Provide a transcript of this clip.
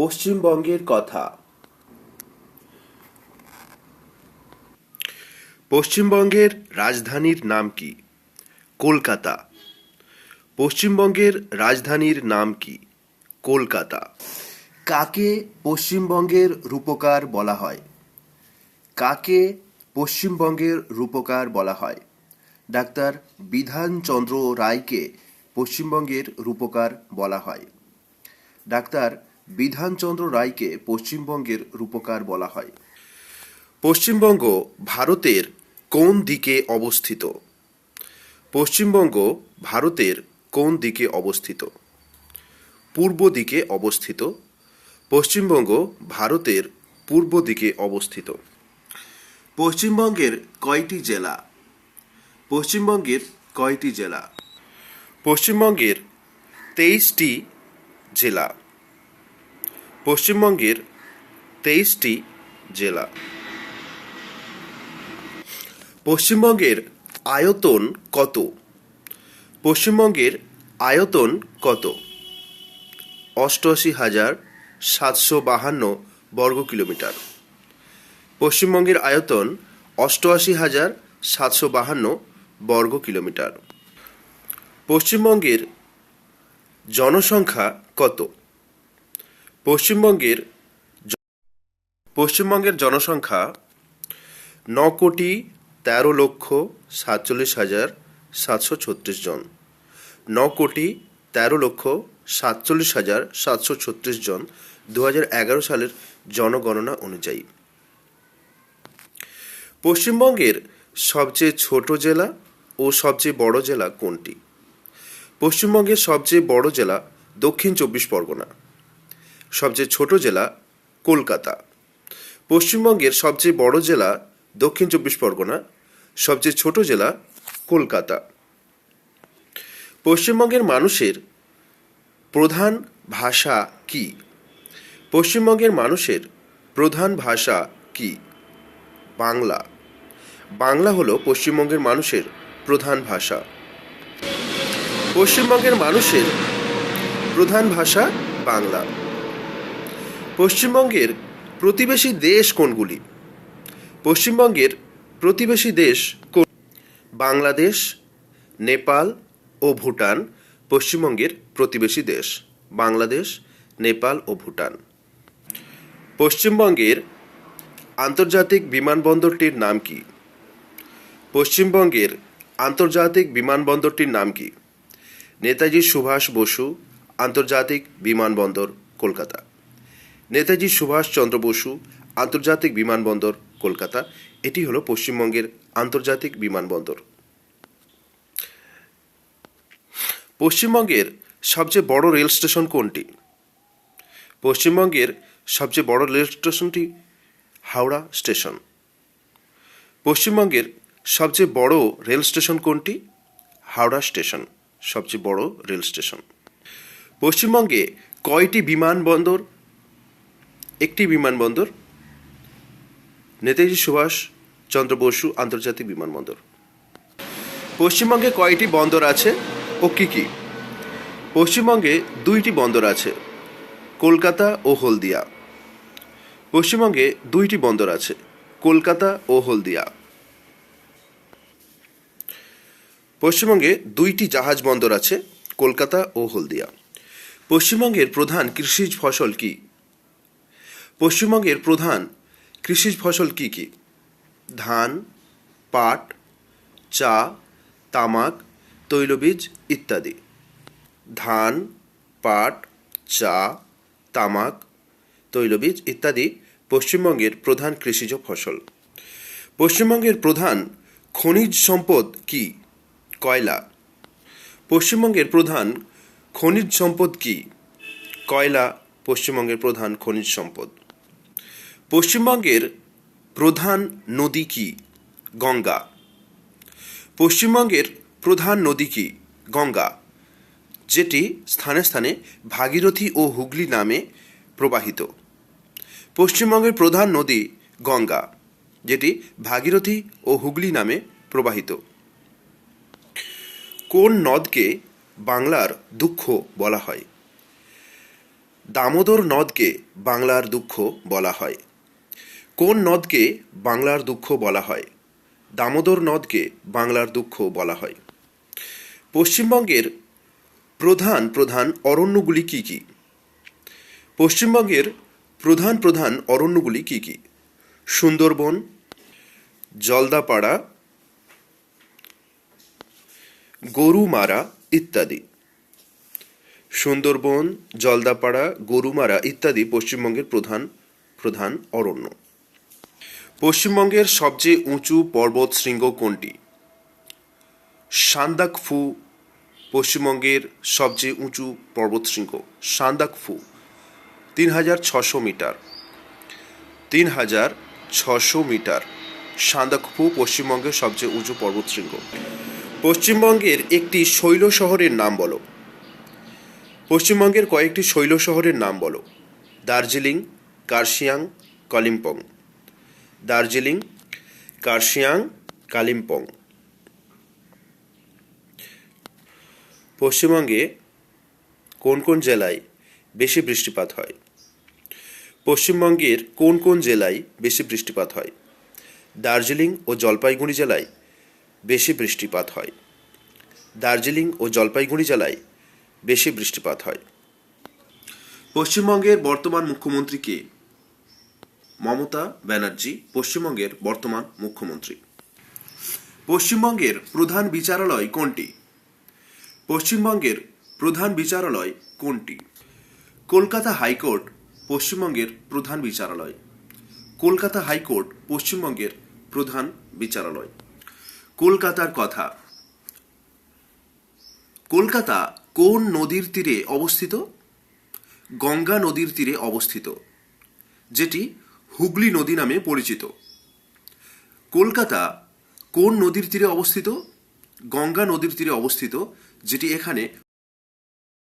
পশ্চিমবঙ্গের কথা। পশ্চিমবঙ্গের রাজধানীর নাম কি? কলকাতা। পশ্চিমবঙ্গের রাজধানীর নাম কি? কলকাতা। কাকে পশ্চিমবঙ্গের রূপকার বলা হয়? কাকে পশ্চিমবঙ্গের রূপকার বলা হয়? ডাক্তার বিধানচন্দ্র রায়কে পশ্চিমবঙ্গের রূপকার বলা হয়। ডাক্তার বিধানচন্দ্র রায়কে পশ্চিমবঙ্গের রূপকার বলা হয়। পশ্চিমবঙ্গ ভারতের কোন দিকে অবস্থিত? পশ্চিমবঙ্গ ভারতের কোন দিকে অবস্থিত? পূর্ব দিকে অবস্থিত। পশ্চিমবঙ্গ ভারতের পূর্ব দিকে অবস্থিত। পশ্চিমবঙ্গের কয়টি জেলা? পশ্চিমবঙ্গের কয়টি জেলা? পশ্চিমবঙ্গের তেইশটি জেলা। পশ্চিমবঙ্গের তেইশটি জেলা। পশ্চিমবঙ্গের আয়তন কত? পশ্চিমবঙ্গের আয়তন কত? অষ্টআশি হাজার সাতশো বাহান্ন বর্গ কিলোমিটার। পশ্চিমবঙ্গের আয়তন অষ্টআশি হাজার সাতশো বাহান্ন বর্গ কিলোমিটার। পশ্চিমবঙ্গের জনসংখ্যা কত? পশ্চিমবঙ্গের পশ্চিমবঙ্গের জনসংখ্যা ন কোটি তেরো লক্ষ সাতচল্লিশ হাজার সাতশো ছত্রিশ জন। ন কোটি তেরো লক্ষ সাতচল্লিশ হাজার সাতশো ছত্রিশ জন দু এগারো সালের জনগণনা অনুযায়ী। পশ্চিমবঙ্গের সবচেয়ে ছোট জেলা ও সবচেয়ে বড় জেলা কোনটি? পশ্চিমবঙ্গের সবচেয়ে বড় জেলা দক্ষিণ চব্বিশ পরগনা। সবচেয়ে ছোট জেলা কলকাতা। পশ্চিমবঙ্গের সবচেয়ে বড় জেলা দক্ষিণ চব্বিশ পরগনা, সবচেয়ে ছোট জেলা কলকাতা। পশ্চিমবঙ্গের মানুষের প্রধান ভাষা কি? পশ্চিমবঙ্গের মানুষের প্রধান ভাষা কি? বাংলা। বাংলা হলো পশ্চিমবঙ্গের মানুষের প্রধান ভাষা। পশ্চিমবঙ্গের মানুষের প্রধান ভাষা বাংলা। পশ্চিমবঙ্গের প্রতিবেশী দেশ কোনগুলি? পশ্চিমবঙ্গের প্রতিবেশী দেশ কোন? বাংলাদেশ, নেপাল ও ভুটান পশ্চিমবঙ্গের প্রতিবেশী দেশ। বাংলাদেশ, নেপাল ও ভুটান। পশ্চিমবঙ্গের আন্তর্জাতিক বিমানবন্দরটির নাম কি? পশ্চিমবঙ্গের আন্তর্জাতিক বিমানবন্দরটির নাম কি? নেতাজি সুভাষ বসু, আন্তর্জাতিক বিমানবন্দর, কলকাতা। নেতাজি সুভাষচন্দ্র বসু, আন্তর্জাতিক বিমানবন্দর, কলকাতা। এটি হলো পশ্চিমবঙ্গের আন্তর্জাতিক বিমানবন্দর। পশ্চিমবঙ্গের সবচেয়ে বড় রেল স্টেশন কোনটি? পশ্চিমবঙ্গের সবচেয়ে বড় রেল স্টেশনটি হাওড়া স্টেশন। পশ্চিমবঙ্গের সবচেয়ে বড় রেল স্টেশন কোনটি? হাওড়া স্টেশন, সবচেয়ে বড় রেল স্টেশন। পশ্চিমবঙ্গে কয়টি বিমানবন্দর একটি বিমানবন্দর, নেতাজি সুভাষ চন্দ্র বসু আন্তর্জাতিক বিমানবন্দর। পশ্চিমবঙ্গে কয়টি বন্দর আছে ও কি কি? পশ্চিমবঙ্গে দুইটি বন্দর আছে, কলকাতা ও হলদিয়া। পশ্চিমবঙ্গে দুইটি বন্দর আছে, কলকাতা ও হলদিয়া। পশ্চিমবঙ্গে দুইটি জাহাজ বন্দর আছে, কলকাতা ও হলদিয়া। পশ্চিমবঙ্গের প্রধান কৃষিজ ফসল কি? পশ্চিমবঙ্গের প্রধান কৃষিজ ফসল কি কি? ধান, পাট, চা, তামাক, তৈলবীজ ইত্যাদি। ধান, পাট, চা, তামাক, তৈলবীজ ইত্যাদি পশ্চিমবঙ্গের প্রধান কৃষিজ ফসল। পশ্চিমবঙ্গের প্রধান খনিজ সম্পদ কি? কয়লা। পশ্চিমবঙ্গের প্রধান খনিজ সম্পদ কি? কয়লা। পশ্চিমবঙ্গের প্রধান খনিজ সম্পদ। পশ্চিমবঙ্গের প্রধান নদী কি? গঙ্গা। পশ্চিমবঙ্গের প্রধান নদী কি? গঙ্গা। যেটি স্থানে স্থানে ভাগীরথী ও হুগলি নামে প্রবাহিত। পশ্চিমবঙ্গের প্রধান নদী গঙ্গা, যেটি ভাগীরথী ও হুগলি নামে প্রবাহিত। কোন নদকে বাংলার দুঃখ বলা হয়? দামোদর নদকে বাংলার দুঃখ বলা হয়। কোন নদকে বাংলার দুঃখ বলা হয়? দামোদর নদকে বাংলার দুঃখ বলা হয়। পশ্চিমবঙ্গের প্রধান প্রধান অরণ্যগুলি কি কি? পশ্চিমবঙ্গের প্রধান প্রধান অরণ্যগুলি কি কি? সুন্দরবন, জলদাপাড়া, গরুমারা ইত্যাদি। সুন্দরবন, জলদাপাড়া, গরুমারা ইত্যাদি পশ্চিমবঙ্গের প্রধান প্রধান অরণ্য। পশ্চিমবঙ্গের সবচেয়ে উঁচু পর্বত শৃঙ্গ কোনটি? সান্দাকফু পশ্চিমবঙ্গের সবচেয়ে উঁচু পর্বতশৃঙ্গ সান্দাকফু তিন হাজার ছশো মিটার। তিন হাজার ছশো মিটার। সান্দাকফু পশ্চিমবঙ্গের সবচেয়ে উঁচু পর্বতশৃঙ্গ পশ্চিমবঙ্গের একটি শৈল শহরের নাম বলো। পশ্চিমবঙ্গের কয়েকটি শৈল শহরের নাম বলো। দার্জিলিং, কার্শিয়াং, কালিম্পং। দার্জিলিং, কার্শিয়াং, কালিম্পং। পশ্চিমবঙ্গে কোন কোন জেলায় বেশি বৃষ্টিপাত হয়? পশ্চিমবঙ্গের কোন কোন জেলায় বেশি বৃষ্টিপাত হয়? দার্জিলিং ও জলপাইগুড়ি জেলায় বেশি বৃষ্টিপাত হয়। দার্জিলিং ও জলপাইগুড়ি জেলায় বেশি বৃষ্টিপাত হয়। পশ্চিমবঙ্গের বর্তমান মুখ্যমন্ত্রী কে? মমতা ব্যানার্জি, পশ্চিমবঙ্গের বর্তমান মুখ্যমন্ত্রী। পশ্চিমবঙ্গের প্রধান বিচারালয় কোনটি? পশ্চিমবঙ্গের প্রধান বিচারালয় কোনটি? কলকাতা হাইকোর্ট, পশ্চিমবঙ্গের প্রধান বিচারালয়। কলকাতা হাইকোর্ট, পশ্চিমবঙ্গের প্রধান বিচারালয়। কলকাতার কথা। কলকাতা কোন নদীর তীরে অবস্থিত? গঙ্গা নদীর তীরে অবস্থিত। যেটি হুগলি নদী নামে পরিচিত। কলকাতা কোন নদীর তীরে অবস্থিত? গঙ্গা নদীর তীরে অবস্থিত, যেটি এখানে